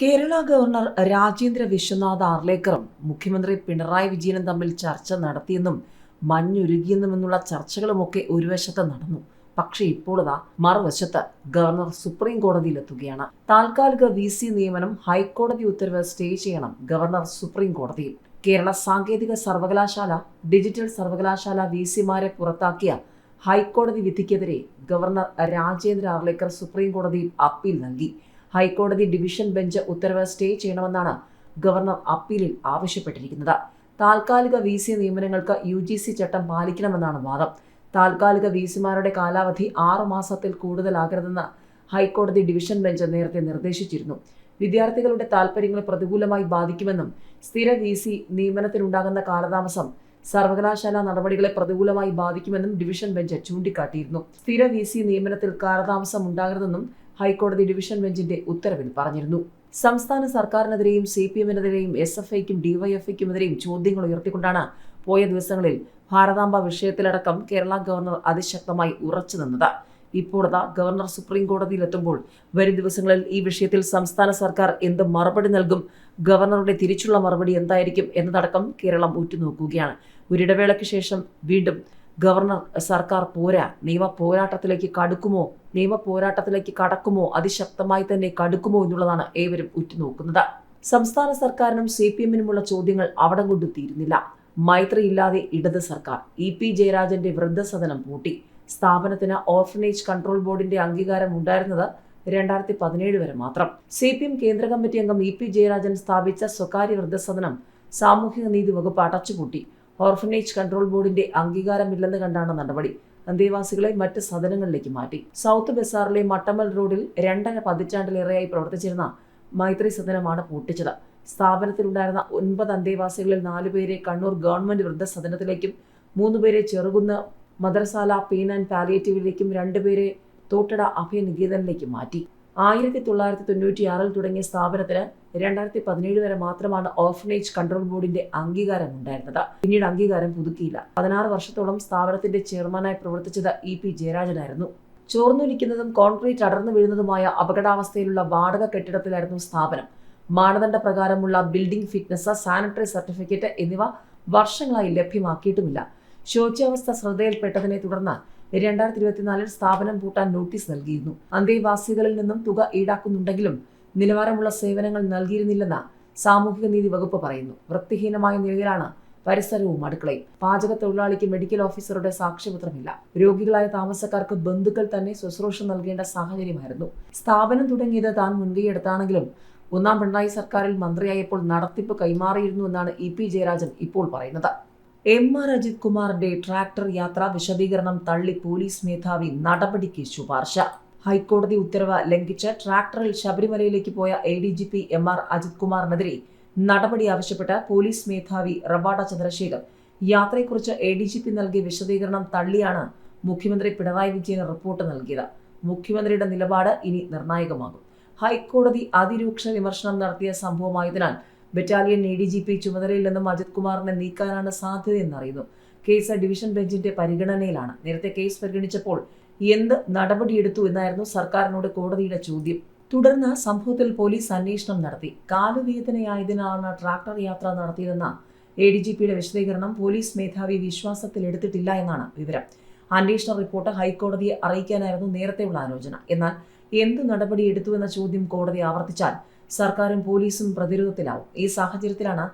Kerala governor Rajendra Vishwanath ആർലേക്കറും മുഖ്യമന്ത്രി പിണറായി വിജയനും തമ്മിൽ ചർച്ച നടത്തിയെന്നും മഞ്ഞുരുകിയെന്നുമെന്നുള്ള ചർച്ചകളുമൊക്കെ ഒരു വശത്ത് നടന്നു. പക്ഷേ ഇപ്പോഴതാ മറുവശത്ത് ഗവർണർ സുപ്രീം കോടതിയിലെത്തുകയാണ്. താൽക്കാലിക വി സി നിയമനം ഹൈക്കോടതി ഉത്തരവ് സ്റ്റേ ചെയ്യണം ഗവർണർ സുപ്രീം കോടതിയിൽ. കേരള സാങ്കേതിക സർവകലാശാല ഡിജിറ്റൽ സർവകലാശാല വി സിമാരെ പുറത്താക്കിയ ഹൈക്കോടതി വിധിക്കെതിരെ ഗവർണർ രാജേന്ദ്ര ആർലേക്കർ സുപ്രീം കോടതിയിൽ അപ്പീൽ നൽകി. ഹൈക്കോടതി ഡിവിഷൻ ബെഞ്ച് ഉത്തരവ് സ്റ്റേ ചെയ്യണമെന്നാണ് ഗവർണർ അപ്പീലിൽ ആവശ്യപ്പെട്ടിരിക്കുന്നത്. താൽക്കാലിക വി സി നിയമനങ്ങൾക്ക് യു ജി സി ചട്ടം പാലിക്കണമെന്നാണ് വാദം. താൽക്കാലിക വി സിമാരുടെ കാലാവധി ആറു മാസത്തിൽ കൂടുതലാകരുതെന്ന് ഹൈക്കോടതി ഡിവിഷൻ ബെഞ്ച് നേരത്തെ നിർദ്ദേശിച്ചിരുന്നു. വിദ്യാർത്ഥികളുടെ താൽപ്പര്യങ്ങളെ പ്രതികൂലമായി ബാധിക്കുമെന്നും സ്ഥിര വി സി നിയമനത്തിനുണ്ടാകുന്ന കാലതാമസം സർവകലാശാല നടപടികളെ പ്രതികൂലമായി ബാധിക്കുമെന്നും ഡിവിഷൻ ബെഞ്ച് ചൂണ്ടിക്കാട്ടിയിരുന്നു. സ്ഥിര വി സി നിയമനത്തിൽ കാലതാമസം ഉണ്ടാകരുതെന്നും ഹൈക്കോടതി ഡിവിഷൻ ബെഞ്ചിന്റെ ഉത്തരവിൽ പറഞ്ഞിരുന്നു. സംസ്ഥാന സർക്കാരിനെതിരെയും സി പി എമ്മിനെതിരെയും എസ് എഫ് ഐക്കും ഡിവൈഎഫ്ഐക്കുമെതിരെയും ചോദ്യങ്ങൾ ഉയർത്തിക്കൊണ്ടാണ് പോയ ദിവസങ്ങളിൽ ഭാരതാംബ വിഷയത്തിലടക്കം കേരള ഗവർണർ അതിശക്തമായി ഉറച്ചു നിന്നത്. ഇപ്പോഴതാ ഗവർണർ സുപ്രീം കോടതിയിലെത്തുമ്പോൾ വരും ദിവസങ്ങളിൽ ഈ വിഷയത്തിൽ സംസ്ഥാന സർക്കാർ എന്ത് മറുപടി നൽകും ഗവർണറുടെ തിരിച്ചുള്ള മറുപടി എന്തായിരിക്കും എന്നതടക്കം കേരളം ഉറ്റുനോക്കുകയാണ്. ഒരിടവേളയ്ക്ക് ശേഷം വീണ്ടും ഗവർണർ സർക്കാർ പോരാ. നിയമ പോരാട്ടത്തിലേക്ക് കടുക്കുമോ? നിയമ പോരാട്ടത്തിലേക്ക് കടക്കുമോ? അതിശക്തമായി തന്നെ കടുക്കുമോ എന്നുള്ളതാണ് ഏവരും ഉറ്റുനോക്കുന്നത്. സംസ്ഥാന സർക്കാരിനും സി പി എമ്മിനുമുള്ള ചോദ്യങ്ങൾ അവിടം കൊണ്ട് തീരുന്നില്ല. മൈത്രിയില്ലാതെ ഇടത് സർക്കാർ ഇ പി ജയരാജന്റെ വൃദ്ധസദനം പൂട്ടി. സ്ഥാപനത്തിന് ഓർഫനേജ് കൺട്രോൾ ബോർഡിന്റെ അംഗീകാരം ഉണ്ടായിരുന്നത് രണ്ടായിരത്തി പതിനേഴ് വരെ മാത്രം. സി പി എം കേന്ദ്ര കമ്മിറ്റി അംഗം ഇ പി ജയരാജൻ സ്ഥാപിച്ച സ്വകാര്യ വൃദ്ധസദനം സാമൂഹിക നീതി വകുപ്പ് അടച്ചുപൂട്ടി. ഓർഫനേജ് കൺട്രോൾ ബോർഡിന്റെ അംഗീകാരമില്ലെന്ന് കണ്ടാണ് നടപടി. അന്തേവാസികളെ മറ്റ് സദനങ്ങളിലേക്ക് മാറ്റി. സൗത്ത് ബസാറിലെ മട്ടമ്മൽ റോഡിൽ രണ്ടര പതിറ്റാണ്ടിലേറെയായി പ്രവർത്തിച്ചിരുന്ന മൈത്രി സദനമാണ് പൂട്ടിച്ചത്. സ്ഥാപനത്തിലുണ്ടായിരുന്ന ഒൻപത് അന്തേവാസികളിൽ നാലുപേരെ കണ്ണൂർ ഗവൺമെന്റ് വൃദ്ധസദനത്തിലേക്കും മൂന്നുപേരെ ചെറുകുന്ന് മദ്രസാല പെയിൻ ആൻഡ് പാലിയേറ്റീവിലേക്കും രണ്ടുപേരെ തോട്ടട അഭയനികേതനിലേക്കും മാറ്റി. ആയിരത്തി തൊള്ളായിരത്തി തൊണ്ണൂറ്റിയാറിൽ തുടങ്ങിയ സ്ഥാപനത്തിന് രണ്ടായിരത്തി പതിനേഴ് വരെ മാത്രമാണ് ഓർഫനേജ് കൺട്രോൾ ബോർഡിന്റെ അംഗീകാരം ഉണ്ടായിരുന്നത്. പിന്നീട് അംഗീകാരം പുതുക്കിയില്ല. പതിനാറ് വർഷത്തോളം സ്ഥാപനത്തിന്റെ ചെയർമാനായി പ്രവർത്തിച്ചത് ഇ പി ജയരാജനായിരുന്നു. ചോർന്നൊലിക്കുന്നതും കോൺക്രീറ്റ് അടർന്നു വീഴുന്നതുമായ അപകടാവസ്ഥയിലുള്ള വാടക കെട്ടിടത്തിലായിരുന്നു സ്ഥാപനം. മാനദണ്ഡ പ്രകാരമുള്ള ബിൽഡിംഗ് ഫിറ്റ്നസ് സാനിറ്ററി സർട്ടിഫിക്കറ്റ് എന്നിവ വർഷങ്ങളായി ലഭ്യമാക്കിയിട്ടുമില്ല. ശോച്യാവസ്ഥ ശ്രദ്ധയിൽപ്പെട്ടതിനെ തുടർന്ന് രണ്ടായിരത്തി ഇരുപത്തിനാലിൽ സ്ഥാപനം പൂട്ടാൻ നോട്ടീസ് നൽകിയിരുന്നു. അന്തേവാസികളിൽ നിന്നും തുക ഈടാക്കുന്നുണ്ടെങ്കിലും നിലവാരമുള്ള സേവനങ്ങൾ നൽകിയിരുന്നില്ലെന്ന് സാമൂഹിക നീതി വകുപ്പ് പറയുന്നു. വൃത്തിഹീനമായ നിലയിലാണ് പരിസരവും അടുക്കളയും. പാചക തൊഴിലാളിക്ക് മെഡിക്കൽ ഓഫീസറുടെ സാക്ഷ്യപത്രമില്ല. രോഗികളായ താമസക്കാർക്ക് ബന്ധുക്കൾ തന്നെ ശുശ്രൂഷ നൽകേണ്ട സാഹചര്യമായിരുന്നു. സ്ഥാപനം തുടങ്ങിയത് താൻ മുൻകൈയെടുത്താണെങ്കിലും ഒന്നാം പിണറായി സർക്കാരിൽ മന്ത്രിയായപ്പോൾ നടത്തിപ്പ് കൈമാറിയിരുന്നു എന്നാണ് ഇ പി ജയരാജൻ ഇപ്പോൾ പറയുന്നത്. എം ആർ അജിത് കുമാറിന്റെ ട്രാക്ടർ യാത്രാ വിശദീകരണം തള്ളി പോലീസ് മേധാവി നടപടിക്ക് ശുപാർശ. ഹൈക്കോടതി ഉത്തരവ് ലംഘിച്ച് ട്രാക്ടറിൽ ശബരിമലയിലേക്ക് പോയ A D G P M R Ajith കുമാറിനെതിരെ നടപടി ആവശ്യപ്പെട്ട് പോലീസ് മേധാവി റവാഡ ചന്ദ്രശേഖർ യാത്രയെക്കുറിച്ച് എ ഡി ജി പി നൽകിയ വിശദീകരണം തള്ളിയാണ് മുഖ്യമന്ത്രി പിണറായി വിജയന് റിപ്പോർട്ട് നൽകിയത്. മുഖ്യമന്ത്രിയുടെ നിലപാട് ഇനി നിർണായകമാകും. ഹൈക്കോടതി അതിരൂക്ഷ വിമർശനം നടത്തിയ സംഭവമായതിനാൽ battalion A D G P ചുമതലയിൽ നിന്നും അജിത് കുമാറിനെ നീക്കാനാണ് സാധ്യതയെന്നറിയുന്നു. കേസ് ഡിവിഷൻ ബെഞ്ചിന്റെ പരിഗണനയിലാണ്. നേരത്തെ കേസ് പരിഗണിച്ചപ്പോൾ എന്ത് നടപടിയെടുത്തു എന്നായിരുന്നു സർക്കാരിനോട് കോടതിയുടെ ചോദ്യം. തുടർന്ന് സംഭവത്തിൽ പോലീസ് അന്വേഷണം നടത്തി. കാലുവേദനയായതിനാണ് ട്രാക്ടർ യാത്ര നടത്തിയതെന്ന എ ഡി ജി പിയുടെ വിശദീകരണം പോലീസ് മേധാവി വിശ്വാസത്തിൽ എടുത്തിട്ടില്ല എന്നാണ് വിവരം. അന്വേഷണ റിപ്പോർട്ട് ഹൈക്കോടതിയെ അറിയിക്കാനായിരുന്നു നേരത്തെയുള്ള ആലോചന. എന്നാൽ എന്ത് നടപടിയെടുത്തു എന്ന ചോദ്യം കോടതി ആവർത്തിച്ചാൽ സർക്കാരും പോലീസും പ്രതിരോധത്തിലാവും. ഈ സാഹചര്യത്തിലാണ്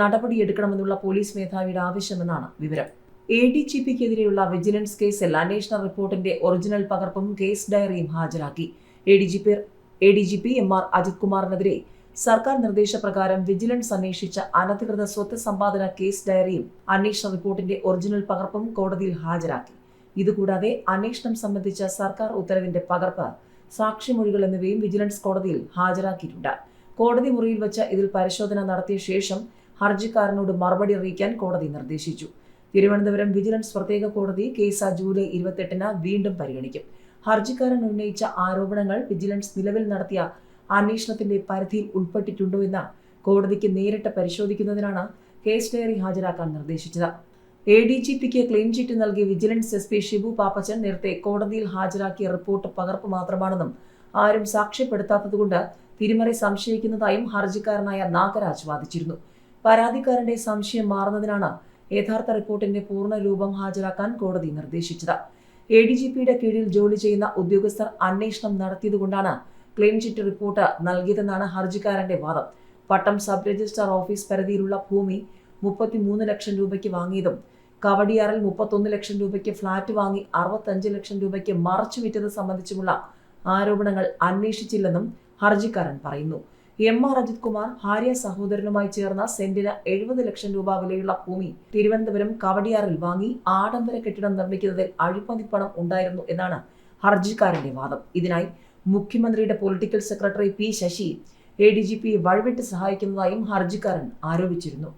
നടപടിയെടുക്കണമെന്നുള്ള പോലീസ് മേധാവിയുടെ ആവശ്യമെന്നാണ് വിവരം. എ ഡി ജി പിക്കെതിരെയുള്ള വിജിലൻസ് കേസിൽ അന്വേഷണ റിപ്പോർട്ടിന്റെ ഒറിജിനൽ പകർപ്പും കേസ് ഡയറിയും ഹാജരാക്കി. A D G P A D G P M R Ajith കുമാറിനെതിരെ സർക്കാർ നിർദ്ദേശപ്രകാരം വിജിലൻസ് അന്വേഷിച്ച അനധികൃത സ്വത്ത് സമ്പാദന കേസ് ഡയറിയും അന്വേഷണ റിപ്പോർട്ടിന്റെ ഒറിജിനൽ പകർപ്പും കോടതിയിൽ ഹാജരാക്കി. ഇതുകൂടാതെ അന്വേഷണം സംബന്ധിച്ച സർക്കാർ ഉത്തരവിന്റെ പകർപ്പ് സാക്ഷിമൊഴികൾ എന്നിവയും വിജിലൻസ് കോടതിയിൽ ഹാജരാക്കിയിട്ടുണ്ട്. കോടതി മുറിയിൽ വെച്ച് ഇതിൽ പരിശോധന നടത്തിയ ശേഷം ഹർജിക്കാരനോട് മറുപടി അറിയിക്കാൻ കോടതി നിർദ്ദേശിച്ചു. തിരുവനന്തപുരം വിജിലൻസ് പ്രത്യേക കോടതി കേസ് ജൂലൈ ഇരുപത്തെട്ടിന് വീണ്ടും പരിഗണിക്കും. ഹർജിക്കാരൻ ഉന്നയിച്ച ആരോപണങ്ങൾ വിജിലൻസ് നിലവിൽ നടത്തിയ അന്വേഷണത്തിന്റെ പരിധിയിൽ ഉൾപ്പെട്ടിട്ടുണ്ടോ എന്ന് കോടതിക്ക് നേരിട്ട് പരിശോധിക്കുന്നതിനാണ് കേസ് ഡയറി ഹാജരാക്കാൻ നിർദ്ദേശിച്ചത്. എ ഡി ജി പിക്ക് ക്ലീൻ ചിറ്റ് നൽകി vigilance S P Shibu Pappachan നേരത്തെ കോടതിയിൽ ഹാജരാക്കിയ റിപ്പോർട്ട് പകർപ്പ് മാത്രമാണെന്നും ആരും സാക്ഷ്യപ്പെടുത്താത്തതുകൊണ്ട് തിരിമറി സംശയിക്കുന്നതായും ഹർജിക്കാരനായ നാഗരാജ് വാദിച്ചിരുന്നു. പരാതിക്കാരന്റെ സംശയം മാറുന്നതിനാണ് യഥാർത്ഥ റിപ്പോർട്ടിന്റെ പൂർണ രൂപം ഹാജരാക്കാൻ കോടതി നിർദ്ദേശിച്ചത്. എ ഡി ജി പിയുടെ കീഴിൽ ജോലി ചെയ്യുന്ന ഉദ്യോഗസ്ഥർ അന്വേഷണം നടത്തിയതുകൊണ്ടാണ് ക്ലീൻ ചിറ്റ് റിപ്പോർട്ട് നൽകിയതെന്നാണ് ഹർജിക്കാരന്റെ വാദം. പട്ടം സബ് രജിസ്ട്രാർ ഓഫീസ് പരിധിയിലുള്ള ഭൂമി മുപ്പത്തിമൂന്ന് ലക്ഷം രൂപയ്ക്ക് വാങ്ങിയതും കവടിയാറിൽ മുപ്പത്തൊന്ന് ലക്ഷം രൂപയ്ക്ക് ഫ്ളാറ്റ് വാങ്ങി അറുപത്തഞ്ച് ലക്ഷം രൂപയ്ക്ക് മറച്ചു വിറ്റത് സംബന്ധിച്ചുമുള്ള ആരോപണങ്ങൾ അന്വേഷിച്ചില്ലെന്നും ഹർജിക്കാരൻ പറയുന്നു. എം ആർ അജിത് കുമാർ ഭാര്യ സഹോദരനുമായി ചേർന്ന സെന്റിന് എഴുപത് ലക്ഷം രൂപ വിലയുള്ള ഭൂമി തിരുവനന്തപുരം കവടിയാറിൽ വാങ്ങി ആഡംബര കെട്ടിടം നിർമ്മിക്കുന്നതിൽ അഴിമതി പണം ഉണ്ടായിരുന്നു എന്നാണ് ഹർജിക്കാരന്റെ വാദം. ഇതിനായി മുഖ്യമന്ത്രിയുടെ political secretary P Sasi A D G പിയെ വഴിവിട്ട് സഹായിക്കുന്നതായും ഹർജിക്കാരൻ ആരോപിച്ചിരുന്നു.